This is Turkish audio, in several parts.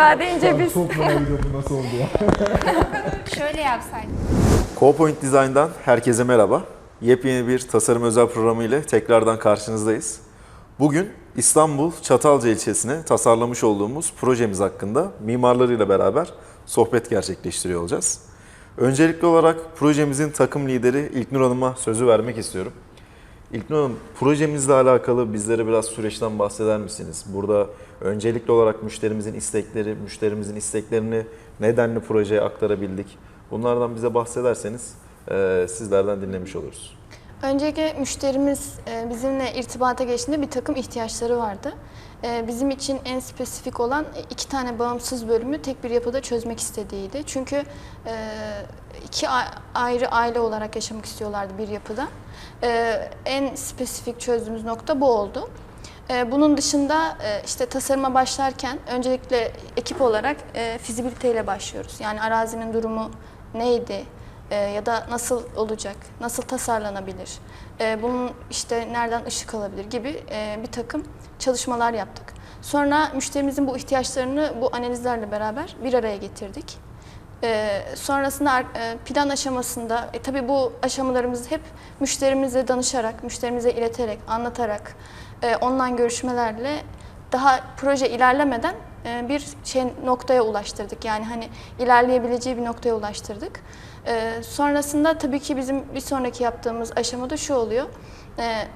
K deyince biz Çok merak ediyorum bu nasıl oldu ya. şöyle yapsaydık. CoPoint Design'dan herkese merhaba. Yepyeni bir tasarım özel programı ile tekrardan karşınızdayız. Bugün İstanbul Çatalca ilçesine tasarlamış olduğumuz projemiz hakkında mimarlarıyla beraber sohbet gerçekleştiriyor olacağız. Öncelikli olarak projemizin takım lideri İlknur Hanım'a sözü vermek istiyorum. İlknur Hanım, projemizle alakalı bizlere biraz süreçten bahseder misiniz? Burada öncelikli olarak müşterimizin istekleri, müşterimizin isteklerini nedenli projeye aktarabildik? Bunlardan bize bahsederseniz e, sizlerden dinlemiş oluruz. Öncelikle müşterimiz e, bizimle irtibata geçtiğinde bir takım ihtiyaçları vardı. E, Bizim için en spesifik olan iki tane bağımsız bölümü tek bir yapıda çözmek istediğiydi. Çünkü e, iki ayrı aile olarak yaşamak istiyorlardı bir yapıda. E, En spesifik çözdüğümüz nokta bu oldu. E, Bunun dışında e, işte tasarıma başlarken öncelikle ekip olarak e, fizibiliteyle başlıyoruz. Yani arazinin durumu neydi, e, ya da nasıl olacak, nasıl tasarlanabilir, bunun işte nereden ışık alabilir gibi bir takım çalışmalar yaptık. Sonra müşterimizin bu ihtiyaçlarını bu analizlerle beraber bir araya getirdik. E, sonrasında e, plan aşamasında, e, tabii bu aşamalarımızı hep müşterimize danışarak, müşterimize ileterek, anlatarak, e, online görüşmelerle daha proje ilerlemeden e, bir şey noktaya ulaştırdık. Yani hani ilerleyebileceği bir noktaya ulaştırdık. E, sonrasında tabii ki bizim bir sonraki yaptığımız aşamada şu oluyor. E,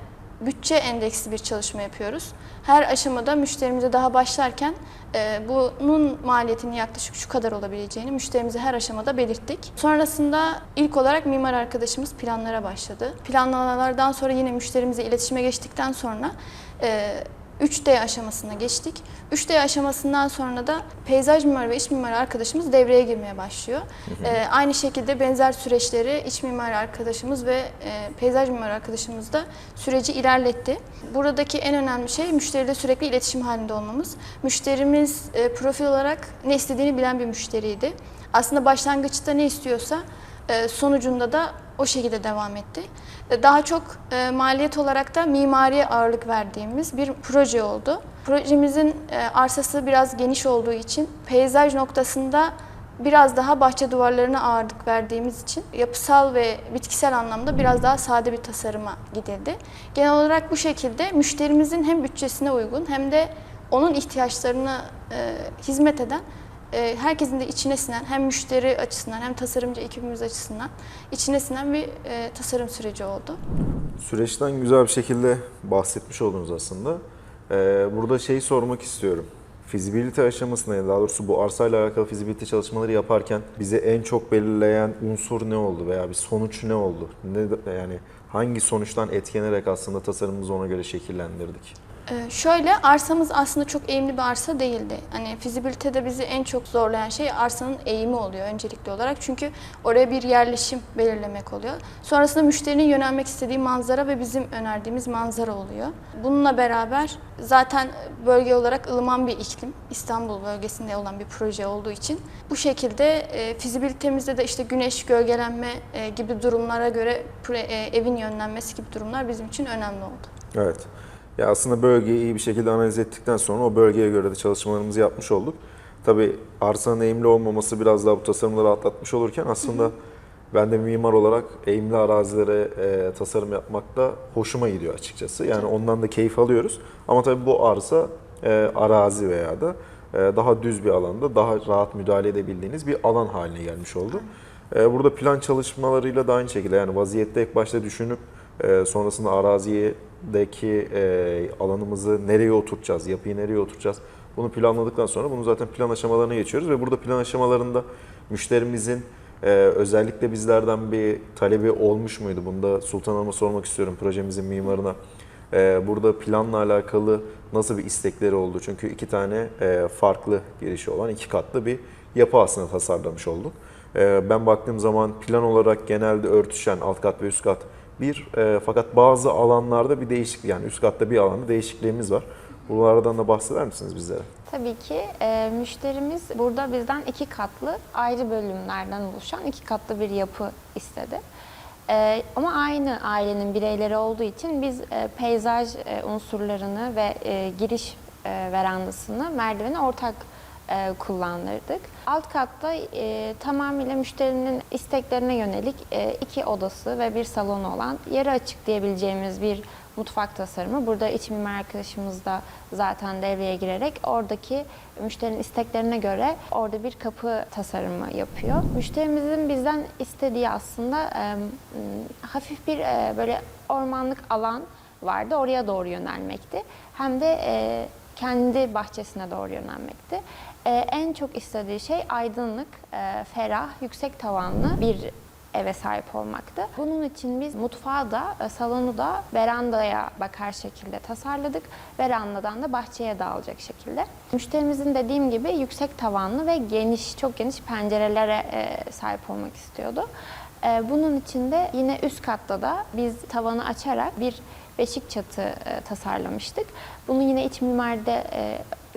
bütçe endeksli bir çalışma yapıyoruz. Her aşamada müşterimize daha başlarken e, bunun maliyetinin yaklaşık şu kadar olabileceğini müşterimize her aşamada belirttik. Sonrasında ilk olarak mimar arkadaşımız planlara başladı. Planlamalardan sonra yine müşterimize iletişime geçtikten sonra e, 3D aşamasına geçtik. 3D aşamasından sonra da peyzaj mimarı ve iç mimarı arkadaşımız devreye girmeye başlıyor. Ee, aynı şekilde benzer süreçleri iç mimarı arkadaşımız ve e, peyzaj mimarı arkadaşımız da süreci ilerletti. Buradaki en önemli şey müşteriyle sürekli iletişim halinde olmamız. Müşterimiz e, profil olarak ne istediğini bilen bir müşteriydi. Aslında başlangıçta ne istiyorsa e, sonucunda da o şekilde devam etti. E, Daha çok e, maliyet olarak da mimariye ağırlık verdiğimiz bir proje oldu. Projemizin arsası biraz geniş olduğu için peyzaj noktasında biraz daha bahçe duvarlarına ağırlık verdiğimiz için yapısal ve bitkisel anlamda biraz daha sade bir tasarıma gidildi. Genel olarak bu şekilde müşterimizin hem bütçesine uygun hem de onun ihtiyaçlarına hizmet eden e, herkesin de içine sinen hem müşteri açısından hem tasarımcı ekibimiz açısından içine sinen bir e, tasarım süreci oldu. Süreçten güzel bir şekilde bahsetmiş oldunuz aslında. Ee, burada şeyi sormak istiyorum. Fizibilite aşamasında, daha doğrusu bu arsayla alakalı fizibilite çalışmaları yaparken bize en çok belirleyen unsur ne oldu veya bir sonuç ne oldu? Ne, yani hangi sonuçtan etkilenerek aslında tasarımımızı ona göre şekillendirdik? Ee, Şöyle arsamız aslında çok eğimli bir arsa değildi. Hani fizibilitede bizi en çok zorlayan şey arsanın eğimi oluyor öncelikli olarak. Çünkü oraya bir yerleşim belirlemek oluyor. Sonrasında müşterinin yönelmek istediği manzara ve bizim önerdiğimiz manzara oluyor. Bununla beraber zaten bölge olarak ılıman bir iklim. İstanbul bölgesinde olan bir proje olduğu için bu şekilde e, fizibilitemizde de işte güneş, gölgelenme e, gibi durumlara göre e, evin yönlenmesi gibi durumlar bizim için önemli oldu. Evet. Ya aslında bölgeyi iyi bir şekilde analiz ettikten sonra o bölgeye göre de çalışmalarımızı yapmış olduk. Tabii arsanın eğimli olmaması biraz daha bu tasarımları atlatmış olurken aslında ben de mimar olarak eğimli arazilere e, tasarım yapmak da hoşuma gidiyor açıkçası. Yani ondan da keyif alıyoruz. Ama tabii bu arsa e, arazi veya da e, daha düz bir alanda daha rahat müdahale edebildiğiniz bir alan haline gelmiş oldu. E, burada plan çalışmalarıyla da aynı şekilde yani vaziyette ilk başta düşünüp e, sonrasında arazideki e, alanımızı nereye oturtacağız, yapıyı nereye oturtacağız bunu planladıktan sonra bunu zaten plan aşamalarına geçiyoruz ve burada plan aşamalarında müşterimizin e, özellikle bizlerden bir talebi olmuş muydu? Bunu da Sultan Hanım'a sormak istiyorum projemizin mimarına. E, burada planla alakalı nasıl bir istekleri oldu? Çünkü iki tane e, farklı girişi olan iki katlı bir yapı aslında tasarlamış olduk. E, ben baktığım zaman plan olarak genelde örtüşen alt kat ve üst kat bir e, fakat bazı alanlarda bir değişiklik yani üst katta bir alanda değişikliğimiz var. Bunlardan da bahseder misiniz bizlere? Tabii ki e, müşterimiz burada bizden iki katlı ayrı bölümlerden oluşan iki katlı bir yapı istedi. E, ama aynı ailenin bireyleri olduğu için biz e, peyzaj e, unsurlarını ve e, giriş e, verandasını merdiveni ortak e, kullandırdık. Alt katta e, tamamıyla müşterinin isteklerine yönelik e, iki odası ve bir salonu olan yarı açık diyebileceğimiz bir mutfak tasarımı. Burada iç mimar arkadaşımız da zaten devreye girerek oradaki müşterinin isteklerine göre orada bir kapı tasarımı yapıyor. Müşterimizin bizden istediği aslında e, hafif bir e, böyle ormanlık alan vardı. Oraya doğru yönelmekti. Hem de e, kendi bahçesine doğru yönelmekti. E, en çok istediği şey aydınlık, e, ferah, yüksek tavanlı bir eve sahip olmaktı. Bunun için biz mutfağı da, e, salonu da verandaya bakar şekilde tasarladık. Verandadan da bahçeye dağılacak şekilde. Müşterimizin dediğim gibi yüksek tavanlı ve geniş, çok geniş pencerelere e, sahip olmak istiyordu. E, Bunun için de yine üst katta da biz tavanı açarak bir beşik çatı tasarlamıştık. Bunu yine iç mimaride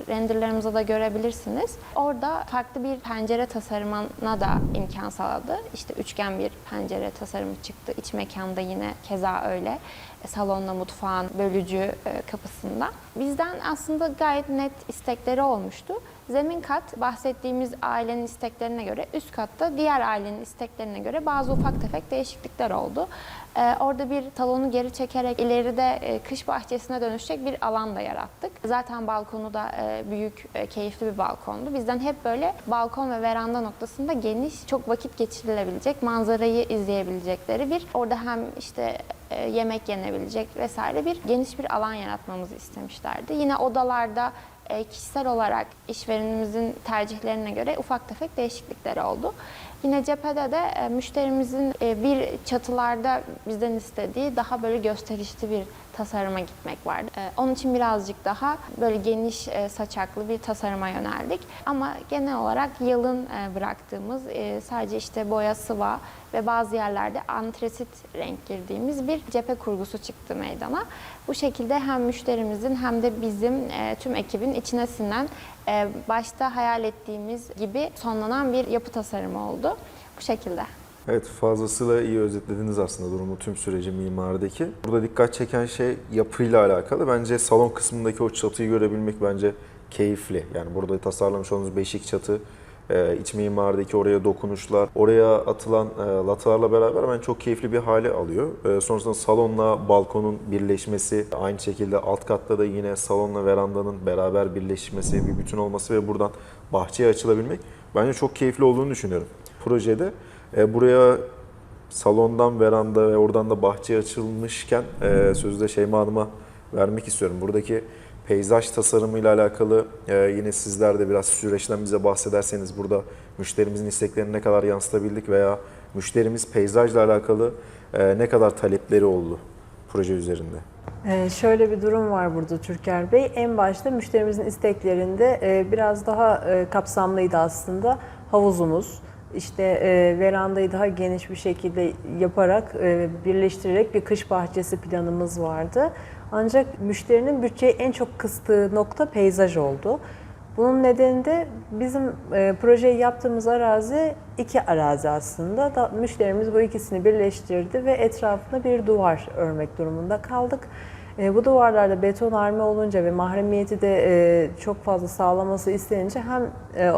renderlarımızda da görebilirsiniz. Orada farklı bir pencere tasarımına da imkan sağladı. İşte üçgen bir pencere tasarımı çıktı. İç mekanda yine keza öyle. E, Salonla mutfağın bölücü e, kapısında. Bizden aslında gayet net istekleri olmuştu. Zemin kat bahsettiğimiz ailenin isteklerine göre, üst katta diğer ailenin isteklerine göre bazı ufak tefek değişiklikler oldu. Ee, orada bir salonu geri çekerek ileride e, kış bahçesine dönüşecek bir alan da yarattık. Zaten balkonu da e, büyük, e, keyifli bir balkondu. Bizden hep böyle balkon ve veranda noktasında geniş, çok vakit geçirilebilecek, manzarayı izleyebilecekleri bir, orada hem işte e, yemek yenebilecek vesaire bir geniş bir alan yaratmamızı istemişlerdi. Yine odalarda kişisel olarak işverenimizin tercihlerine göre ufak tefek değişiklikler oldu. Yine cephede de e, müşterimizin e, bir çatılarda bizden istediği daha böyle gösterişli bir tasarıma gitmek vardı. E, Onun için birazcık daha böyle geniş e, saçaklı bir tasarıma yöneldik. Ama genel olarak yalın e, bıraktığımız e, sadece işte boya, sıva ve bazı yerlerde antresit renk girdiğimiz bir cephe kurgusu çıktı meydana. Bu şekilde hem müşterimizin hem de bizim tüm ekibin içine sinen başta hayal ettiğimiz gibi sonlanan bir yapı tasarımı oldu. Bu şekilde. Evet fazlasıyla iyi özetlediniz aslında durumu tüm süreci mimarideki. Burada dikkat çeken şey yapıyla alakalı. Bence salon kısmındaki o çatıyı görebilmek bence keyifli. Yani burada tasarlamış olduğunuz beşik çatı, e, iç mimarideki oraya dokunuşlar, oraya atılan e, latalarla beraber ben çok keyifli bir hale alıyor. E, sonrasında salonla balkonun birleşmesi, aynı şekilde alt katta da yine salonla verandanın beraber birleşmesi, bir bütün olması ve buradan bahçeye açılabilmek bence çok keyifli olduğunu düşünüyorum. Projede e, buraya salondan veranda ve oradan da bahçeye açılmışken e, sözü de Şeyma Hanım'a vermek istiyorum. Buradaki peyzaj tasarımıyla alakalı e, yine sizler de biraz süreçten bize bahsederseniz burada müşterimizin isteklerini ne kadar yansıtabildik veya müşterimiz peyzajla alakalı e, ne kadar talepleri oldu proje üzerinde. Ee, şöyle bir durum var burada Türker Bey. En başta müşterimizin isteklerinde e, biraz daha e, kapsamlıydı aslında havuzumuz. İşte e, verandayı daha geniş bir şekilde yaparak, e, birleştirerek bir kış bahçesi planımız vardı. Ancak müşterinin bütçeyi en çok kıstığı nokta peyzaj oldu. Bunun nedeni de bizim e, projeyi yaptığımız arazi iki arazi aslında. Da, müşterimiz bu ikisini birleştirdi ve etrafına bir duvar örmek durumunda kaldık. E, bu duvarlarda betonarme olunca ve mahremiyeti de e, çok fazla sağlaması istenince hem e,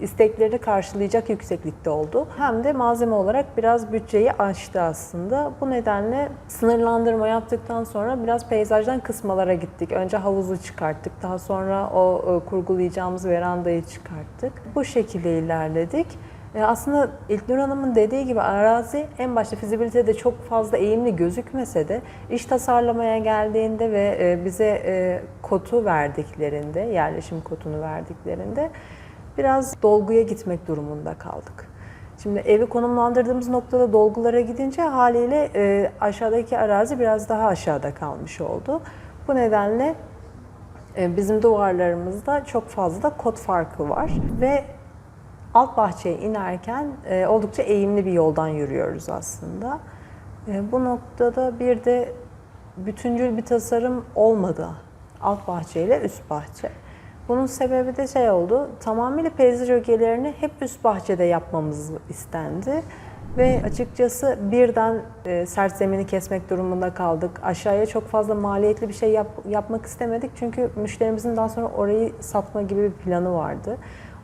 isteklerini karşılayacak yükseklikte oldu. Hem de malzeme olarak biraz bütçeyi aştı aslında. Bu nedenle sınırlandırma yaptıktan sonra biraz peyzajdan kısmalara gittik. Önce havuzu çıkarttık. Daha sonra o e, kurgulayacağımız verandayı çıkarttık. Bu şekilde ilerledik. E, Aslında İlknur Hanım'ın dediği gibi arazi en başta fizibilitede çok fazla eğimli gözükmese de iş tasarlamaya geldiğinde ve e, bize kotu verdiklerinde, yerleşim kotunu verdiklerinde biraz dolguya gitmek durumunda kaldık. Şimdi evi konumlandırdığımız noktada dolgulara gidince haliyle e, aşağıdaki arazi biraz daha aşağıda kalmış oldu. Bu nedenle e, bizim duvarlarımızda çok fazla kot farkı var ve alt bahçeye inerken e, oldukça eğimli bir yoldan yürüyoruz aslında. E, bu noktada bir de bütüncül bir tasarım olmadı alt bahçe ile üst bahçe. Bunun sebebi de şey oldu, tamamıyla peyzaj ögelerini hep üst bahçede yapmamız istendi. Ve açıkçası birden e, sert zemini kesmek durumunda kaldık. Aşağıya çok fazla maliyetli bir şey yap- yapmak istemedik. Çünkü müşterimizin daha sonra orayı satma gibi bir planı vardı.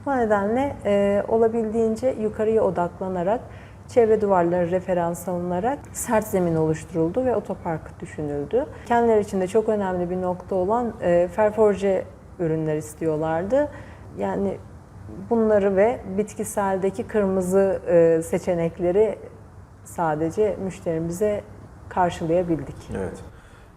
O nedenle e, olabildiğince yukarıya odaklanarak çevre duvarları referans alınarak sert zemin oluşturuldu ve otopark düşünüldü. Kendileri için de çok önemli bir nokta olan e, ferforje ürünler istiyorlardı. Yani bunları ve bitkiseldeki kırmızı e, seçenekleri sadece müşterimize karşılayabildik. Evet.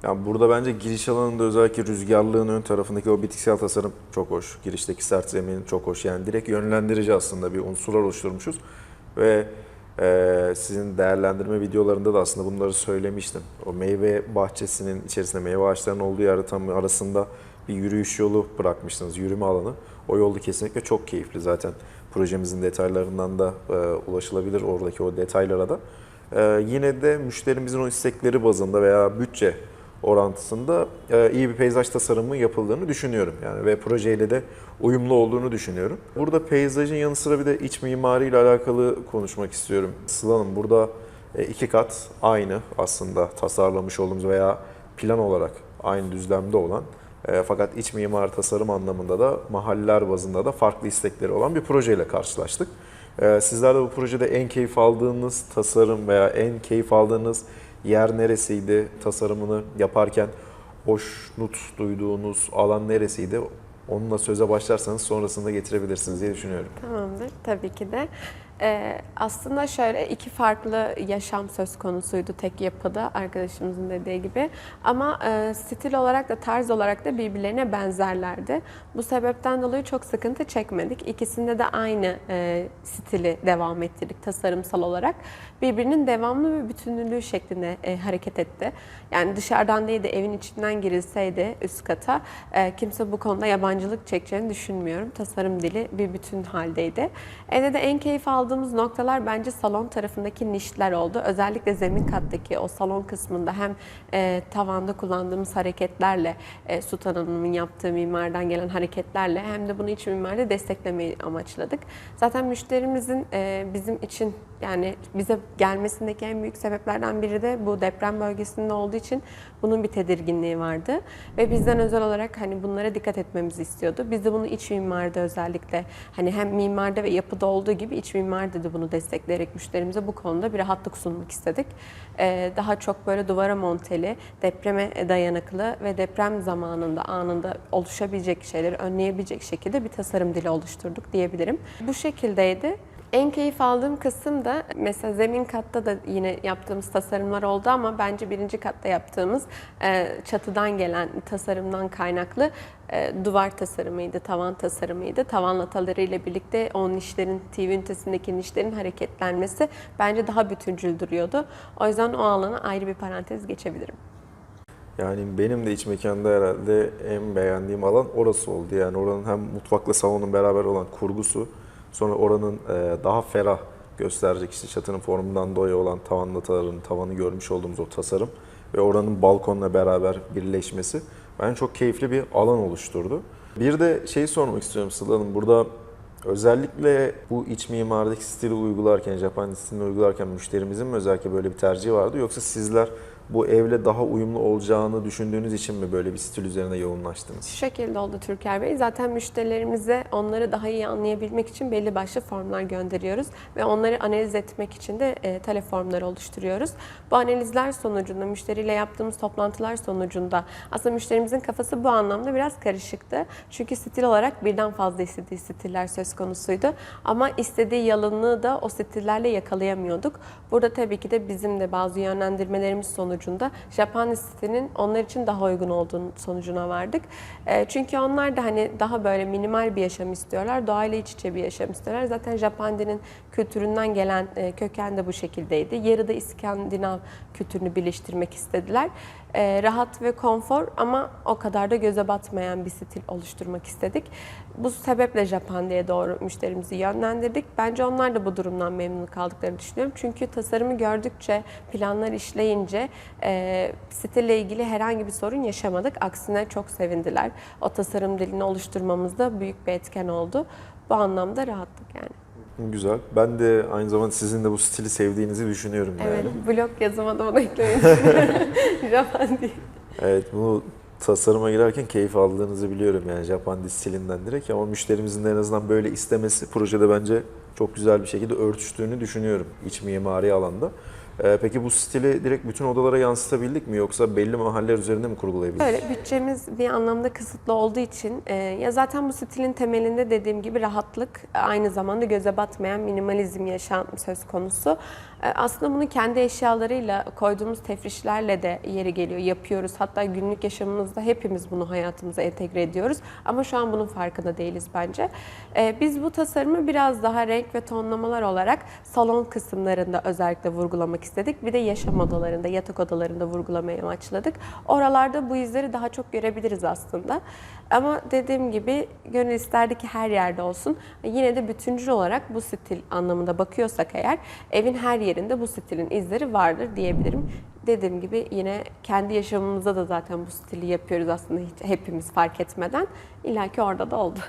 Yani burada bence giriş alanında özellikle rüzgarlığın ön tarafındaki o bitkisel tasarım çok hoş. Girişteki sert zemin çok hoş. Yani direkt yönlendirici aslında bir unsurlar oluşturmuşuz. Ve e, sizin değerlendirme videolarında da aslında bunları söylemiştim. O meyve bahçesinin içerisinde meyve ağaçlarının olduğu yerde tam arasında bir yürüyüş yolu bırakmıştınız, yürüme alanı. O yolda kesinlikle çok keyifli zaten. Projemizin detaylarından da e, ulaşılabilir oradaki o detaylara da. E, yine de müşterimizin o istekleri bazında veya bütçe orantısında e, iyi bir peyzaj tasarımı yapıldığını düşünüyorum. Yani ve projeyle de uyumlu olduğunu düşünüyorum. Burada peyzajın yanı sıra bir de iç mimariyle alakalı konuşmak istiyorum. Sıla Hanım burada e, iki kat aynı aslında tasarlamış olduğumuz veya plan olarak aynı düzlemde olan e, fakat iç mimar tasarım anlamında da mahalleler bazında da farklı istekleri olan bir projeyle karşılaştık. E, sizler de bu projede en keyif aldığınız tasarım veya en keyif aldığınız yer neresiydi tasarımını yaparken hoşnut duyduğunuz alan neresiydi? Onunla söze başlarsanız sonrasında getirebilirsiniz diye düşünüyorum. Tamamdır, tabii ki de. Ee, aslında şöyle iki farklı yaşam söz konusuydu tek yapıda arkadaşımızın dediği gibi. Ama e, stil olarak da tarz olarak da birbirlerine benzerlerdi. Bu sebepten dolayı çok sıkıntı çekmedik. İkisinde de aynı e, stili devam ettirdik tasarımsal olarak. Birbirinin devamlı ve bütünlüğü şeklinde e, hareket etti. Yani dışarıdan değil de evin içinden girilseydi üst kata e, kimse bu konuda yabancılık çekeceğini düşünmüyorum. Tasarım dili bir bütün haldeydi. Evde de en keyif aldığımız noktalar bence salon tarafındaki nişler oldu. Özellikle zemin kattaki o salon kısmında hem e, tavanda kullandığımız hareketlerle, e, Sultan Hanım'ın yaptığı mimardan gelen hareketlerle hem de bunu iç mimarda desteklemeyi amaçladık. Zaten müşterimizin e, bizim için yani bize gelmesindeki en büyük sebeplerden biri de bu deprem bölgesinde olduğu için bunun bir tedirginliği vardı. Ve bizden özel olarak hani bunlara dikkat etmemizi istiyordu. Biz de bunu iç mimarda özellikle hani hem mimarda ve yapıda olduğu gibi iç mimarda da bunu destekleyerek müşterimize bu konuda bir rahatlık sunmak istedik. Ee, daha çok böyle duvara monteli, depreme dayanıklı ve deprem zamanında anında oluşabilecek şeyleri önleyebilecek şekilde bir tasarım dili oluşturduk diyebilirim. Bu şekildeydi. En keyif aldığım kısım da mesela zemin katta da yine yaptığımız tasarımlar oldu ama bence birinci katta yaptığımız e, çatıdan gelen tasarımdan kaynaklı e, duvar tasarımıydı, tavan tasarımıydı. Tavan latalarıyla birlikte o nişlerin, TV ünitesindeki nişlerin hareketlenmesi bence daha bütüncül duruyordu. O yüzden o alana ayrı bir parantez geçebilirim. Yani benim de iç mekanda herhalde en beğendiğim alan orası oldu. Yani oranın hem mutfakla salonun beraber olan kurgusu, sonra oranın e, daha ferah gösterecek işte çatının formundan dolayı olan tavan lataların tavanı görmüş olduğumuz o tasarım ve oranın balkonla beraber birleşmesi bence çok keyifli bir alan oluşturdu. Bir de şeyi sormak istiyorum Sıla Hanım. Burada özellikle bu iç mimardaki stili uygularken, Japon stilini uygularken müşterimizin mi özellikle böyle bir tercihi vardı? Yoksa sizler bu evle daha uyumlu olacağını düşündüğünüz için mi böyle bir stil üzerine yoğunlaştınız? Şu şekilde oldu Türker Bey. Zaten müşterilerimize onları daha iyi anlayabilmek için belli başlı formlar gönderiyoruz ve onları analiz etmek için de e, talep formları oluşturuyoruz. Bu analizler sonucunda, müşteriyle yaptığımız toplantılar sonucunda aslında müşterimizin kafası bu anlamda biraz karışıktı. Çünkü stil olarak birden fazla istediği stiller söz konusuydu. Ama istediği yalınlığı da o stillerle yakalayamıyorduk. Burada tabii ki de bizim de bazı yönlendirmelerimiz sonucunda Japon stilinin onlar için daha uygun olduğunu sonucuna vardık. E, çünkü onlar da hani daha böyle minimal bir yaşam istiyorlar. Doğayla iç içe bir yaşam istiyorlar. Zaten Japon dilin kültüründen gelen e, köken de bu şekildeydi. Yarıda İskandinav kültürünü birleştirmek istediler. E, rahat ve konfor ama o kadar da göze batmayan bir stil oluşturmak istedik. Bu sebeple Japonya'ya doğru müşterimizi yönlendirdik. Bence onlar da bu durumdan memnun kaldıklarını düşünüyorum. Çünkü tasarımı gördükçe, planlar işleyince e, stille ilgili herhangi bir sorun yaşamadık. Aksine çok sevindiler. O tasarım dilini oluşturmamızda büyük bir etken oldu. Bu anlamda rahattık yani. Güzel. Ben de aynı zamanda sizin de bu stili sevdiğinizi düşünüyorum yani. Evet, blog yazıma da onu eklemeyi değil. Evet bu tasarıma girerken keyif aldığınızı biliyorum yani Japan diz stilinden direkt ama müşterimizin de en azından böyle istemesi projede bence çok güzel bir şekilde örtüştüğünü düşünüyorum iç mimari alanda. Ee, peki bu stili direkt bütün odalara yansıtabildik mi yoksa belli mahaller üzerinde mi kurgulayabildik? Böyle bütçemiz bir anlamda kısıtlı olduğu için e, ya zaten bu stilin temelinde dediğim gibi rahatlık aynı zamanda göze batmayan minimalizm yaşam söz konusu. E, aslında bunu kendi eşyalarıyla koyduğumuz tefrişlerle de yeri geliyor yapıyoruz. Hatta günlük yaşamımızda hepimiz bunu hayatımıza entegre ediyoruz. Ama şu an bunun farkında değiliz bence. E, biz bu tasarımı biraz daha renk ve tonlamalar olarak salon kısımlarında özellikle vurgulamak istedik. Bir de yaşam odalarında, yatak odalarında vurgulamaya amaçladık. Oralarda bu izleri daha çok görebiliriz aslında. Ama dediğim gibi gönül isterdi ki her yerde olsun. Yine de bütüncül olarak bu stil anlamında bakıyorsak eğer evin her yerinde bu stilin izleri vardır diyebilirim. Dediğim gibi yine kendi yaşamımızda da zaten bu stili yapıyoruz aslında hiç hepimiz fark etmeden. İlla ki orada da oldu.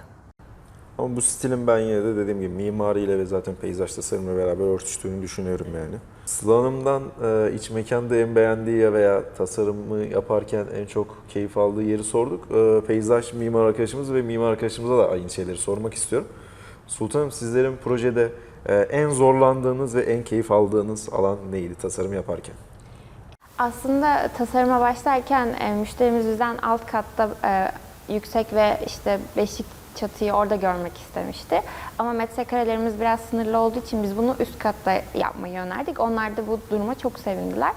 Ama bu stilin ben yine de dediğim gibi mimariyle ve zaten peyzaj tasarımıyla beraber örtüştüğünü düşünüyorum yani. Sıla e, iç mekanda en beğendiği ya veya tasarımı yaparken en çok keyif aldığı yeri sorduk. E, peyzaj mimar arkadaşımız ve mimar arkadaşımıza da aynı şeyleri sormak istiyorum. Sultanım sizlerin projede e, en zorlandığınız ve en keyif aldığınız alan neydi tasarım yaparken? Aslında tasarıma başlarken e, müşterimiz bizden alt katta e, yüksek ve işte beşik çatıyı orada görmek istemişti. Ama metrekarelerimiz biraz sınırlı olduğu için biz bunu üst katta yapmayı önerdik. Onlar da bu duruma çok sevindiler.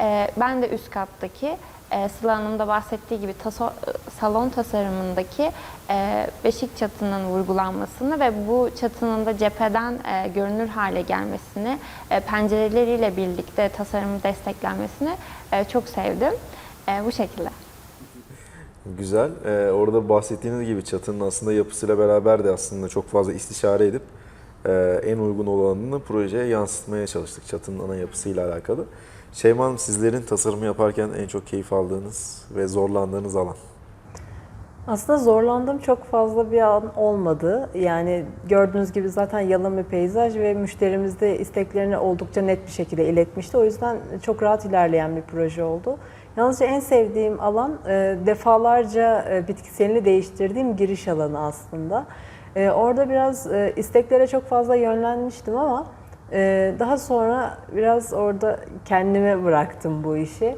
E, ben de üst kattaki e, Sıla Hanım da bahsettiği gibi taso- salon tasarımındaki e, beşik çatının vurgulanmasını ve bu çatının da cepheden e, görünür hale gelmesini, e, pencereleriyle birlikte tasarımın desteklenmesini e, çok sevdim. E, bu şekilde. Güzel. Ee, orada bahsettiğiniz gibi çatının aslında yapısıyla beraber de aslında çok fazla istişare edip e, en uygun olanını projeye yansıtmaya çalıştık çatının ana yapısıyla alakalı. Şeyma Hanım sizlerin tasarımı yaparken en çok keyif aldığınız ve zorlandığınız alan? Aslında zorlandığım çok fazla bir an olmadı. Yani gördüğünüz gibi zaten yalın bir peyzaj ve müşterimiz de isteklerini oldukça net bir şekilde iletmişti. O yüzden çok rahat ilerleyen bir proje oldu. Yalnızca en sevdiğim alan e, defalarca e, bitkiselini değiştirdiğim giriş alanı aslında. E, Orada biraz e, isteklere çok fazla yönlenmiştim ama daha sonra biraz orada kendime bıraktım bu işi.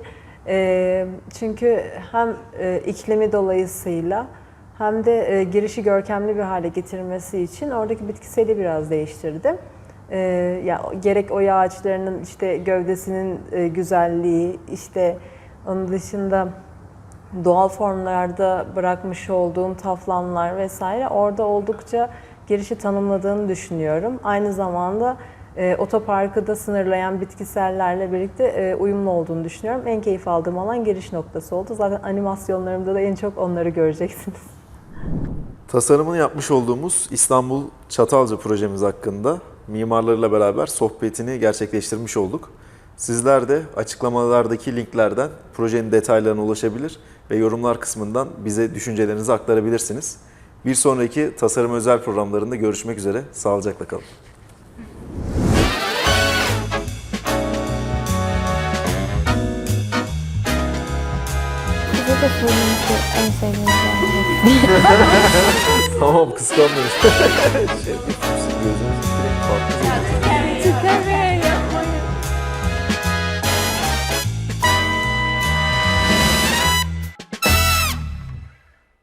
Çünkü hem e, iklimi dolayısıyla hem de girişi görkemli bir hale getirmesi için oradaki bitkiseli biraz değiştirdim. E, ya gerek oya ağaçlarının işte gövdesinin güzelliği, işte onun dışında doğal formlarda bırakmış olduğum taflamlar vesaire orada oldukça girişi tanımladığını düşünüyorum. Aynı zamanda e, otoparkı da sınırlayan bitkisellerle birlikte e, uyumlu olduğunu düşünüyorum. En keyif aldığım alan giriş noktası oldu. Zaten animasyonlarımda da en çok onları göreceksiniz. Tasarımını yapmış olduğumuz İstanbul Çatalca projemiz hakkında mimarlarıyla beraber sohbetini gerçekleştirmiş olduk. Sizler de açıklamalardaki linklerden projenin detaylarına ulaşabilir ve yorumlar kısmından bize düşüncelerinizi aktarabilirsiniz. Bir sonraki tasarım özel programlarında görüşmek üzere. Sağlıcakla kalın. De ki en tamam kıskanmayın. şey, gözünüz direkt farklı